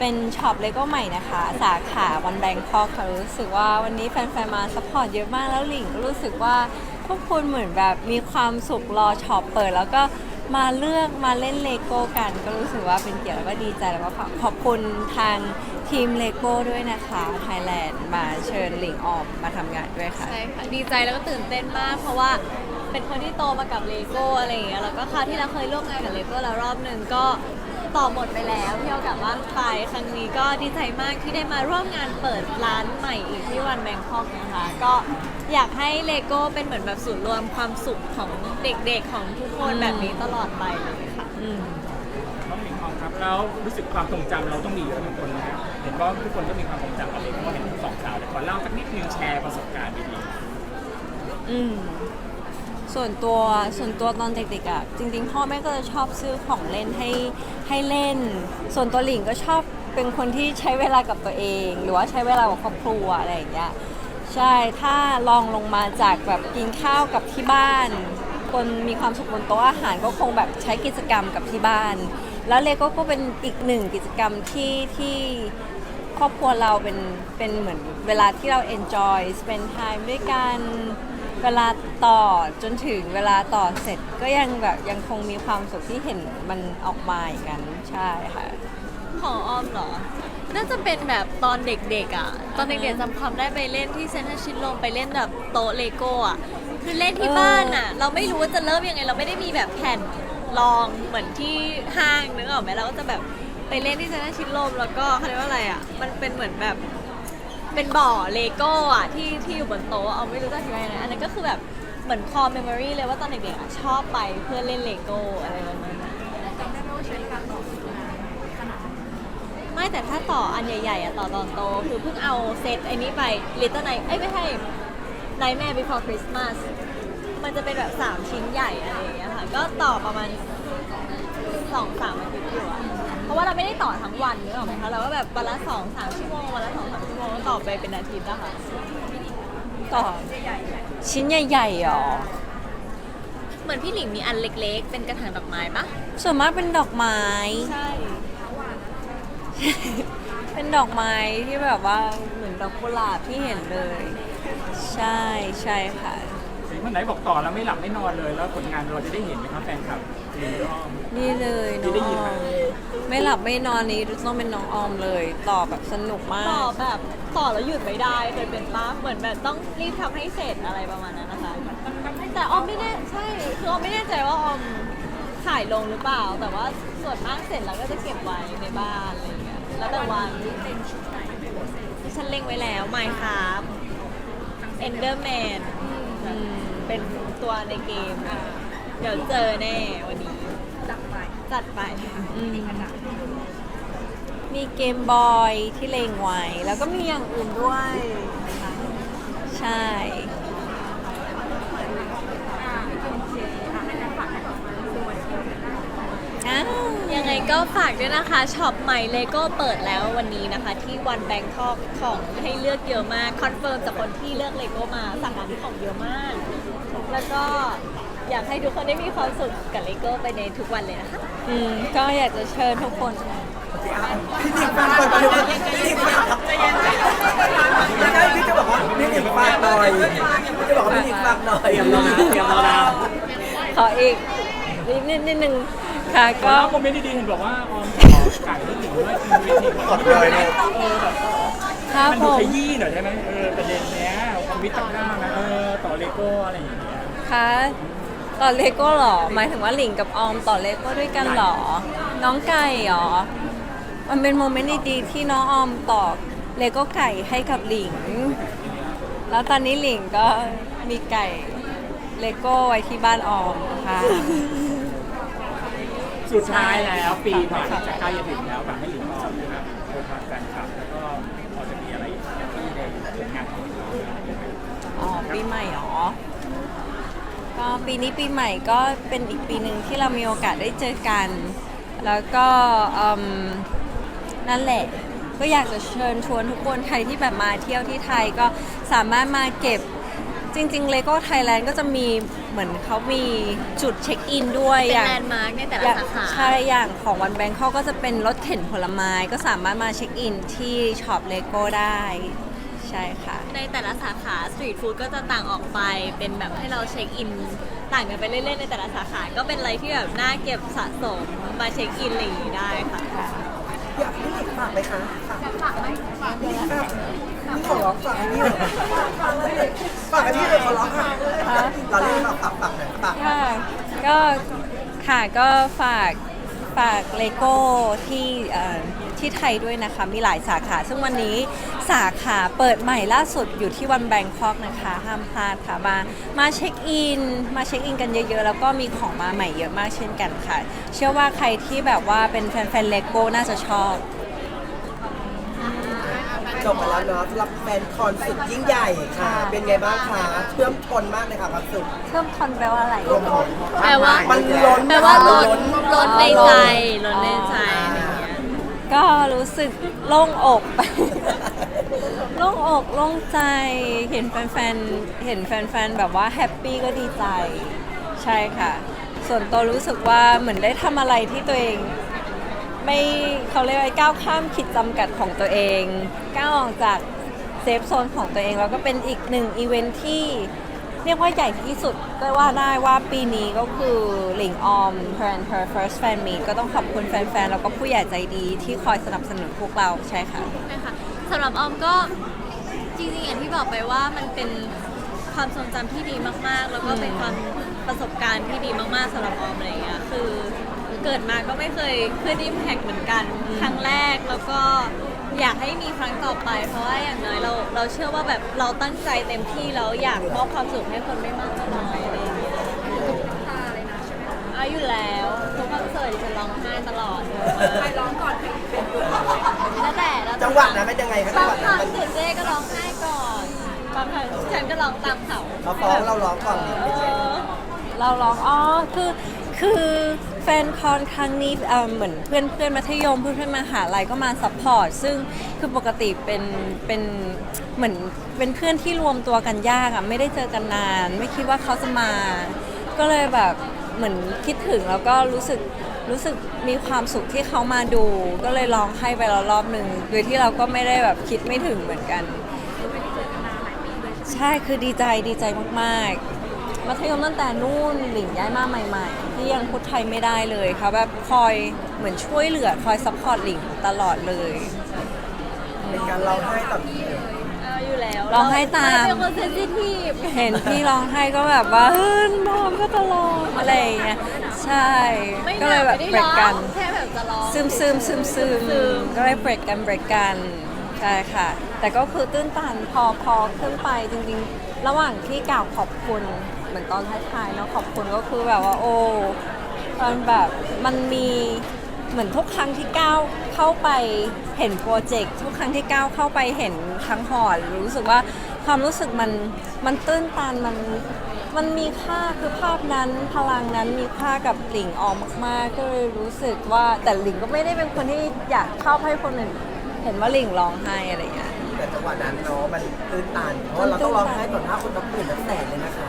เป็นช็อปเลโก้ใหม่นะคะ สาขาวันแบงคอกค่ะรู้สึกว่าวันนี้แฟนๆมาสปอร์ตเยอะมากแล้วหลิงก็รู้สึกว่าพวกคุณเหมือนแบบมีความสุขรอช็อปเปิด แล้วก็มาเลือกมาเล่นเลโก้กัน ก็รู้สึกว่าเป็นเกียรติแล้วก็ดีใจแล้วก็ขอขอบคุณทางทีมเลโก้ด้วยนะคะไทยแลนด์มาเชิญหลิงออกมาทำงานด้วยค่ะ ใช่ค่ะ ดีใจแล้วก็ตื่นเต้นมาก เพราะว่า เป็นคนที่โตมากับเลโก้อะไรอย่างเงี้ยแล้วก็คราวที่เราเคยร่วมงานกับเลโก้แล้วรอบหนึ่งก็ต่อหมดไปแล้วที่เอากลับบ้านไปครั้งนี้ก็ดีใจมากที่ได้มาร่วมงานเปิดร้านใหม่อีกที่วันแบงคอกนะคะก็อยากให้เลโก้เป็นเหมือนแบบศูนย์รวมความสุขของเด็กๆของทุกคนแบบนี้ตลอดไปเลยค่ะอืมน้องหลิงทองครับแล้วรู้สึกความทรงจำเราต้องมีเยอะทุกคนนะเห็นว่าทุกคนก็มีความทรงจำกับเลยเพราะว่าเห็นสองสาวแต่ขอเล่าสักนิดนึงแชร์ประสบการณ์ดีอืม ส่วนตัวส่วนตัวตอนเด็กๆอะจริง ๆ พ่อแม่ก็จะชอบซื้อของเล่นให้ให้เล่น ส่วนตัวหลิงก็ชอบเป็นคนที่ใช้เวลากับตัวเอง หรือว่าใช้เวลากับครอบครัวอะไรอย่างเงี้ยใช่ถ้าลองลงมาจากแบบกินข้าวกับที่บ้านคนมีความสุขบนโต๊ะอาหารก็คงแบบใช้กิจกรรมกับที่บ้าน แล้วเลโก้ก็เป็นอีกหนึ่งกิจกรรมที่ที่ครอบครัวเราเป็นเป็นเหมือนเวลาที่เรา enjoy spend time ด้วยกัน เวลาต่อจนถึงเวลาต่อเสร็จก็ยังแบบยังคงมีความสุขที่เห็นมันออกมาอย่างนั้นใช่ค่ะ ของออมเหรอ น่าจะเป็นแบบตอนเด็กๆอะ ตอนเด็กๆจำความได้ไปเล่นที่เซนทรัลชิดลมไปเล่นแบบโต๊ะเลโก้อะ คือเล่นที่เออบ้านอะ เราไม่รู้ว่าจะเริ่มยังไง เราไม่ได้มีแบบแผ่นรองเหมือนที่ห้างนึกออกไหมเราก็จะแบบไปเล่นที่เซนทรัลชิดลมแล้วก็เขาเรียกว่าอะไรอะ มันเป็นเหมือนแบบ เป็นบ่อเลโก้อะที่ที่อยู่บนโต๊ะเอาไม่รู้จะอธิบายยังไงอันนั้นก็คือแบบเหมือนคอ memory เลยว่าตอนเด็กๆอะชอบไปเพื่อเล่นเลโก้อะไรประมาณนั้นไม่แต่ถ้าต่ออันใหญ่ๆอะต่อตอนโตคือเพิ่งเอาเซตไอ้นี้ไป Little Night เอ้ยไม่ใช่ Nightmare Before Christmas มันจะเป็นแบบ 3 ชิ้นใหญ่อะไรอย่างเงี้ยค่ะ ก็ต่อประมาณสองสามอาทิตย์อยู่อะเพราะว่าเราไม่ได้ต่อทั้งวันนึกออกไหมคะ เราก็แบบวันละสองสามชั่วโมงวันละสองสาม โมงก็ต่อไปเป็นอาทิตย์อะค่ะต่อชิ้นใหญ่ๆหรอเหมือนพี่หลิงมีอันเล็ก ๆ เป็นกระถางดอกไม้ปะส่วนมากเป็นดอกไม้ ใช่ เป็นดอกไม้ที่แบบว่าเหมือนดอกกุหลาบที่เห็นเลย ใช่ใช่ค่ะๆเห็นวันไหนบอกต่อแล้วไม่หลับไม่นอนเลย แล้วผลงานเราจะได้เห็นไหมครับแฟนคลับหรืออ้อม นี่เลยน้องได้ยิอนไหมอมไม่หลับไม่นอนนี้ต้องเป็นน้องออมเลยต่อแบบสนุกมาต่อก แบบต่อแล้วหยุดไม่ได้เคยเป็นป้าเหมือนแบบต้องรีบทำให้เสร็จอะไรประมาณนั้นนะคะแต่ออมไม่แน่ใช่คือออมไม่แน่ใจว่าออมถ่ายลงหรือเปล่า แต่ว่าส่วนมากเสร็จแล้วก็จะเก็บไว้ในบ้านอะไรอย่างเงี้ยแล้วแต่วันที่ฉันเล็งไว้แล้วไมค์ครับเอนเดอร์แมนเป็นตัวในเกม เดี๋ยวเจอแน่วันนี้ จัดไปจัดไปอืมมีเกมบอยที่เลงไว้ แล้วก็มีอย่างอื่นด้วย ใช่ อ้าวยังไงก็ฝากด้วยนะคะช็อปใหม่เลโก้เปิดแล้ววันนี้นะคะ ที่วันแบงคอกของให้เลือกเยอะมาก คอนเฟิร์มจากคนที่เลือกเลโก้มาสั่งร้านที่ของเยอะมาก แล้วก็ อยากให้ทุกคนได้มีความสุขกับเลโก้ไปในทุกวันเลยนะคะ อืมก็อยากจะเชิญทุกคนพี่หนิงฝากหน่อยพี่หนิงฝากไม่ใช่พี่จะบอกว่าพี่หนิงฝากหน่อยพี่จะบอกว่าพี่หนิงฝากหน่อยเตรียมแล้วนะเตรียมแล้วนะขออีกนิดนิดนิดนึงค่ะก็ก็คอมเมนต์ดีๆเห็นบอกว่าออมขอไก่ให้หลิงด้วยทีมเวทีกดเลยนะเออแบบครับมันผดูมขยี้หน่อยใช่ไหมเออประเด็นเนี้ยความวิตกหน้านะเออต่อเลโก้อะไรอย่างเงี้ยคะ ต่อเลโก้เหรอ หมายถึงว่าหลิงกับออมต่อเลโก้ด้วยกันเหรอ น้องไก่เหรอ มันเป็นโมเมนต์ดีๆที่น้องออมต่อเลโก้ไก่ให้กับหลิง แล้วตอนนี้หลิงก็มีไก่เลโก้ไว้ที่บ้านออมค่ะ สุดท้ายแล้วปีใหม่จะใกล้จะถึงแล้วฝากให้หลิงออมนะครับโดยทางแฟนคลับแล้วก็พอจะมีอะไรที่ในผลงานของหลิงออมนะครับอ๋อปีใหม่เหรอ ก็ปีนี้ปีใหม่ก็เป็นอีกปีหนึ่งที่เรามีโอกาสได้เจอกัน แล้วก็อืมนั่นแหละ ก็อยากจะเชิญชวนทุกคนใครที่แบบมาเที่ยวที่ไทยก็สามารถมาเก็บจริงๆ Lego Thailand ก็จะมีเหมือนเขามีจุดเช็คอินด้วยเป็นอย่าง แลนด์มาร์กในแต่อละย่างสาขา ใช่ อย่างของวันแบงคอกก็จะเป็นรถเข็นผลไม้ก็สามารถมาเช็คอินที่ช็อปเลโก้ได้ ใช่ค่ะ ในแต่ละสาขาสตรีทฟู้ดก็จะต่างออกไปเป็นแบบให้เราเช็คอิน ต่างกันไปเรื่อยๆในแต่ละสาขาก็เป็นอะไรที่แบบน่าเก็บสะสมมาเช็คอินอะไรอย่างนี้ได้ค่ะอยากให้พี่หนิงฝากไหมคะฝากฝากไหมฝากนี่ขอร้องฝากให้พี่หน่อยฝากให้พี่เลยขอร้องค่ะเราเล่นฝากฝากฝากหน่อยฝากค่ะก็ค่ะก็ฝากฝากเลโก้ที่เอ่อ ที่ไทยด้วยนะคะ มีหลายสาขา ซึ่งวันนี้สาขาเปิดใหม่ล่าสุดอยู่ที่วันแบงคอกนะคะ ห้ามพลาดค่ะมามาเช็คอิน มาเช็คอินกันเยอะๆ แล้วก็มีของมาใหม่เยอะมากเช่นกันค่ะ เชื่อว่าใครที่แบบว่าเป็นแฟนๆเลโก้น่าจะชอบจบมาแล้วเนาะสำหรับแฟนคอนสุดยิ่งใหญ่ค่ะ เป็นไงบ้างคะเชื่อมชนมากเลยค่ะความสุขเพิ่มทอนแปลว่าอะไรรวมถึงแปลว่ามันล้นแปลว่าล้นมันล้นในใจล้นในใจอะไรอย่างเงี้ย ก็รู้สึกโล่งอกไปโล่งอกโล่งใจ เห็นแฟนๆ เห็นแฟนๆ แบบว่าแฮปปี้ก็ดีใจ ใช่ค่ะ ส่วนตัวรู้สึกว่าเหมือนได้ทำอะไรที่ตัวเอง ไม่เขาเรียกว่าก้าวข้ามขีดจำกัดของตัวเอง ก้าวออกจากเซฟโซนของตัวเองแล้วก็เป็นอีกหนึ่งอีเวนท์ที่ เรียกว่าใหญ่ที่สุดก็ว่าได้ว่าปีนี้ก็คือหลิงออม Her and Her First Fan Meet ก็ต้องขอบคุณแฟนๆ แล้วก็ผู้ใหญ่ใจดีที่คอยสนับสนุนพวกเราใช่ค่ะใช่ค่ะสำหรับออมก็จริงๆอย่างที่บอกไปว่ามันเป็นความทรงจำที่ดีมากๆ แล้วก็เป็นความประสบการณ์ที่ดีมากๆสำหรับออมอะไรอย่างเงี้ยคือเกิดมาก็ไม่เคยขึ้นอิมแพกเหมือนกัน ครั้งแรกแล้วก็ อยากให้มีครั้งต่อไป เพราะว่าอย่างน้อยเราเราเชื่อว่าแบบเราตั้งใจเต็มที่แล้วอยากมอบความสุขให้คนไม่มากก็น้อยอะไรอย่างเงี้ยอาอยู่แล้วทุกคอนเสิร์ตดิฉันร้องไห้ตลอดใครร้องก่อนแล้วแต่แล้วแต่จังหวะนั้นเป็นยังไงคะจับางงหวะคนั้รั้นงมันตื่นเต้ก็ร้องไห้ก่อนบางครั้งฉันก็ร้องตามเขา เขาฟ้องเราร้องก่อนเออเราร้อง อ๋อ คือ คือแฟนคอนครั้งนี้เอ่อเหมือนเพื่อนเพื่อนมัธยมเพื่อนเพื่อนมหาลัยก็มาซัพพอร์ตซึ่งคือปกติเป็นเป็นเหมือนเป็นเพื่อนที่รวมตัวกันยากอะไม่ได้เจอกันนาน ไม่คิดว่าเขาจะมา ก็เลยแบบเหมือนคิดถึงแล้วก็รู้สึกรู้สึกมีความสุขที่เขามาดู ก็เลยร้องให้ไปแล้วรอบหนึ่งโดยที่เราก็ไม่ได้แบบคิดไม่ถึงเหมือนกัน ใช่คือดีใจดีใจมากๆ มัธยมตั้งแต่นู่นหลิงย้ายมาใหม่ ๆ ที่ยังพูดไทยไม่ได้เลยค่ะแบบคอยเหมือนช่วยเหลือคอยซัพพอร์ตหลิงตลอดเลย เป็นการร้องไห้ต่อเอาอยู่แล้วร้องไห้ตาม เรเป็นคนเซนซิทีฟเห็นพี่ร้องไห้ก็แบบว่าเฮ้ยมอมก็ตลอดอะไรอย่างเงี้ยใช่ ไม่ก็เลยแบบไม่เบรได้กร้กัอน งแค่แบบจะร้อง ซึมซึมซึมซึมซึม ก็เลยเบรกกันเบรกกันใช่ค่ะ แต่ก็คือตื้นตันพอพอขึ้นไปจริงๆ ระหว่างที่กล่าวขอบคุณ เหมือนตอนท้ายๆเนาะขอบคุณก็คือแบบว่าโอ้มันแบบมันมีเหมือนทุกครั้งที่ก้าวเข้าไปเห็นโปรเจกต์ทุกครั้งที่ก้าวเข้าไปเห็นทั้งหอดรู้สึกว่าความรู้สึกมันมันตื้นตันมันมันมีค่าคือภาพนั้นพลังนั้นมีค่ากับหลิงออมมากๆ ก็เลยรู้สึกว่าแต่หลิงก็ไม่ได้เป็นคนที่อยากเข้าให้คนอื่นเห็นว่าหลิงร้องไห้อะไรอย่างเงี้ยแต่จังหวะนั้นเนาะมันตื้นตันเพราะเราต้องร้องไห้ต่อหน้าคนนับหมื่นนับแสนเลยนะคะ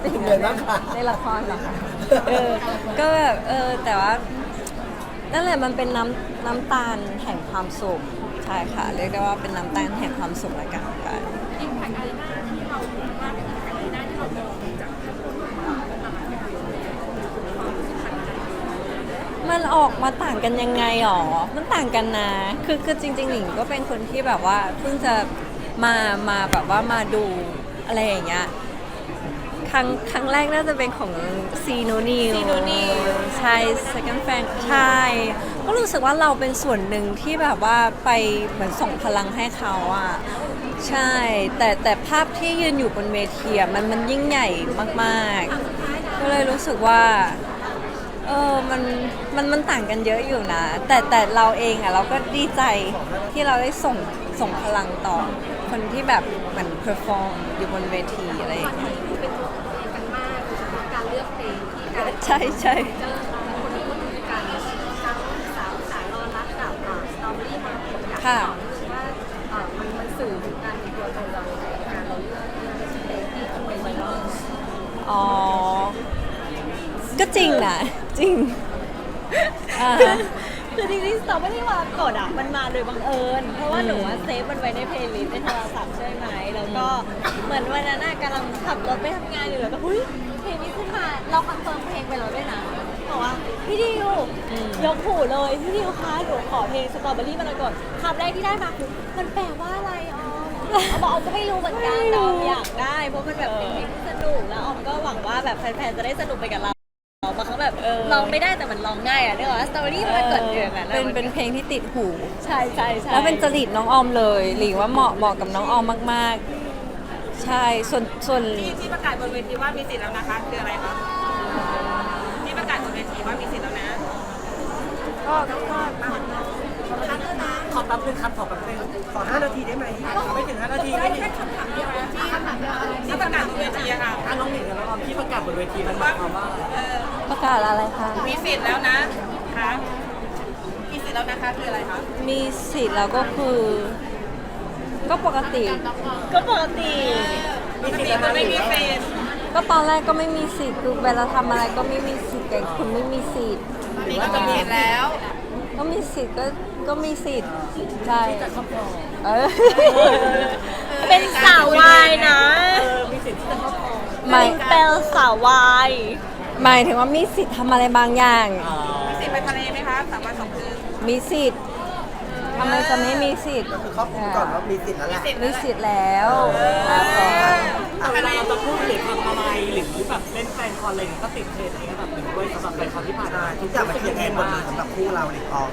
เป็นไงบ้างคะในละครเหรอคะเออก็แบบเออแต่ว่านั่นแหละมันเป็นน้ำน้ำตาลแห่งความสุขใช่ค่ะ เรียกได้ว่าเป็นน้ำตาลแห่งความสุขละกันค่ะมันออกมาต่างกันยังไงหรอ มันต่างกันนะ คือคือจริงๆหญิงก็เป็นคนที่แบบว่าเพิ่งจะมามาแบบว่ามาดูอะไรอย่างเงี้ย ครั้งครั้งแรกน่าจะเป็นของซีโนนิวซีโนนิวใช่ second fan ใช่ ก็รู้สึกว่าเราเป็นส่วนหนึ่งที่แบบว่าไปเหมือนส่งพลังให้เขาอะ ใช่ แต่แต่ภาพที่ยืนอยู่บนเวทีอะมันมันยิ่งใหญ่มากๆ ก็เลยรู้สึกว่า เออมันมันมันต่างกันเยอะอยู่นะ แต่แต่เราเองอะเราก็ดีใจที่เราได้ส่งส่งพลังต่อคนที่แบบเหมือนเพอร์ฟอร์มอยู่บนเวทีอะไรอย่างเงี้ย ใช่ใช่ค่ะรู้ว่ามันมันสื่อถึงการตัวตนเราในการเราเลือกที่เป็นที่เป็นไวรัลอ๋อ ก็จริงนะจริงคือจริงๆสตอเบอรี่วากดอะมันมาโดยบังเอิญ เพราะว่าหนูอะเซฟมันไว้ในเพลย์ลิสต์ในโทรศัพท์ใช่ไหมแล้วก็เหมือนวันนั้นกำลังขับรถไปทำงานอยู่แล้วก็เฮ้ย เพลงนี้ขึ้นมาเราคอนเฟิร์มเพลงไปแล้วด้วยนะบอกว่าพี่ดิวยกหูเลยพี่ดิวคะหนูขอเพลงสตรอเบอรี่มรกตคำแรกที่ได้มาคือมันแปลว่าอะไรออมเอาบอกออมก็ไม่รู้เหมือนกันแต่ออมอยากได้เพราะมันแบบเป็นเพลงที่สนุกแล้วออมก็หวังว่าแบบแฟนๆจะได้สนุกไปกับเราบางครั้งแบบลองไม่ได้แต่มันลองง่ายอะเรียกว่าสตรอเบอรี่มันเกิดอย่างนั้นเป็นเป็นเพลงที่ติดหู ใช่ใช่ใช่แล้วเป็นจริตน้องออมเลย หลิงว่าเหมาะเหมาะกับน้องออมมากๆ ใช่ส่วนส่วนที่ที่ประกาศบนเวทีว่ามีสิทธิ์แล้วนะคะคืออะไรคะที่ประกาศบนเวทีว่ามีสิทธิ์แล้วนะขอแป๊บนึงครับขอแป๊บนึงขอห้านาทีได้ไหมไม่ถึงห้านาทีไม่ถึงที่ประกาศบนเวทีอะค่ะอะน้องหนิงกับน้องออมที่ประกาศบนเวทีมันหมายความว่าเออประกาศอะไรคะมีสิทธิ์แล้วนะคะมีสิทธิ์แล้วนะคะคืออะไรคะมีสิทธิ์แล้วก็คือ ก็ปกติ ก็ปกติปกติมันไม่มีสิทธิ์ก็ตอนแรกก็ไม่มีสิทธิ์คือเวลาทำอะไรก็ไม่มีสิทธิ์แต่คุณไม่มีสิทธิ์นี่ก็จะมีสิทธิ์แล้ว ก็มีสิทธิ์ก็ก็มีสิทธิ์ใช่เออเป็นสาววายนะหมายเป็นสาววายหมายถึงว่ามีสิทธิ์ทำอะไรบางอย่าง มีสิทธิ์ไปทะเลไหมคะสามวันสองคืนมีสิทธิ์ ทำไมจะไม่มีสิทธิ์คือครอบคลุมก่อนว่ามีสิทธิ์แล้วแหละมีสิทธิ์แล้วครับผมเวลาเราจะพูดหรือทำอะไรหรือแบบเล่นแฟนคอนอะไรอย่างเงี้ยก็ติดเทรนด์อะไรเงี้ยแบบหนึ่งด้วยสำหรับแฟนคอนที่ผ่านมาทุกอย่างมันติดเทรนด์หมดเลยสำหรับคู่เราหลิงออม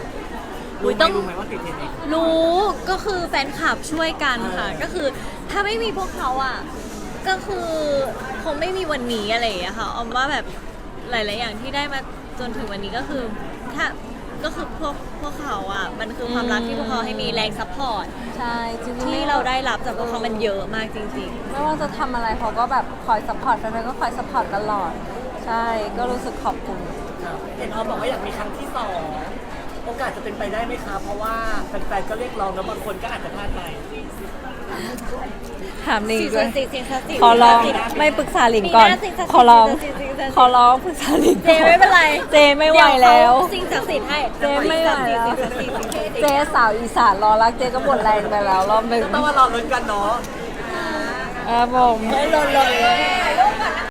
อุ๊รู้ยไหต้มองรู้ไหมว่าติดเทรนด์เองรู้ก็คือแฟนคลับช่วยกันค่ะ ก็คือถ้าไม่มีพวกเขาอะก็คือคงไม่มีวันนี้อะไรอย่างเงี้ยค่ะออมว่าแบบหลาย ๆ อย่างที่ได้มาจนถึงวันนี้ก็คือ ถ้า ก็คือพวกพวกเขาอะมันคือความรักที่พวกเขาให้มีแรงซัพพอร์ตใช่จริงๆที่เราได้รับจากพวกเขามันเยอะมากจริง ๆ ไม่ว่าจะทำอะไรเขาก็แบบคอยสปอร์ตแฟนๆก็คอยสปอร์ตตลอด ใช่ก็รู้สึกขอบคุณ เห็นออมบอกว่าอยากมีครั้งที่สอง โอกาสจะเป็นไปได้ไหมคะเพราะว่าแฟนๆก็เรียกร้องแล้วบางคนก็อาจจะพลาดไป ถามหลิงสิ่งด้วศัยกดิ์สิทธิ์สิ่งศักดิ์สิทธิ์ขอร้องสิ่งศักดิ์สิทธิ์ไม่ปรึกษาหลิงก่อนมีหน้าสิ่งศักดิ์สิทธิ์ขอร้องสิ่งศักดิ์สิทธิ์สิ่งศักดิ์สิทธิ์ขอร้องปรึกษาหลิงเจไม่เป็นไรเจไม่ไหวแล้วเดี๋ยเขาสิ่งศักดิ์สิทธิ์ให้เจไม่ไหวแล้วสิ่งศักดิ์สิทธิ์สิ่งศักดิ์สิทธิ์เจสาวอีสานรอรักเจก็หมดแรงไปแล้วรอบหนึ่งต้องมารอลุ้นกันเนาะ ครับผมหล่นหล่นเลย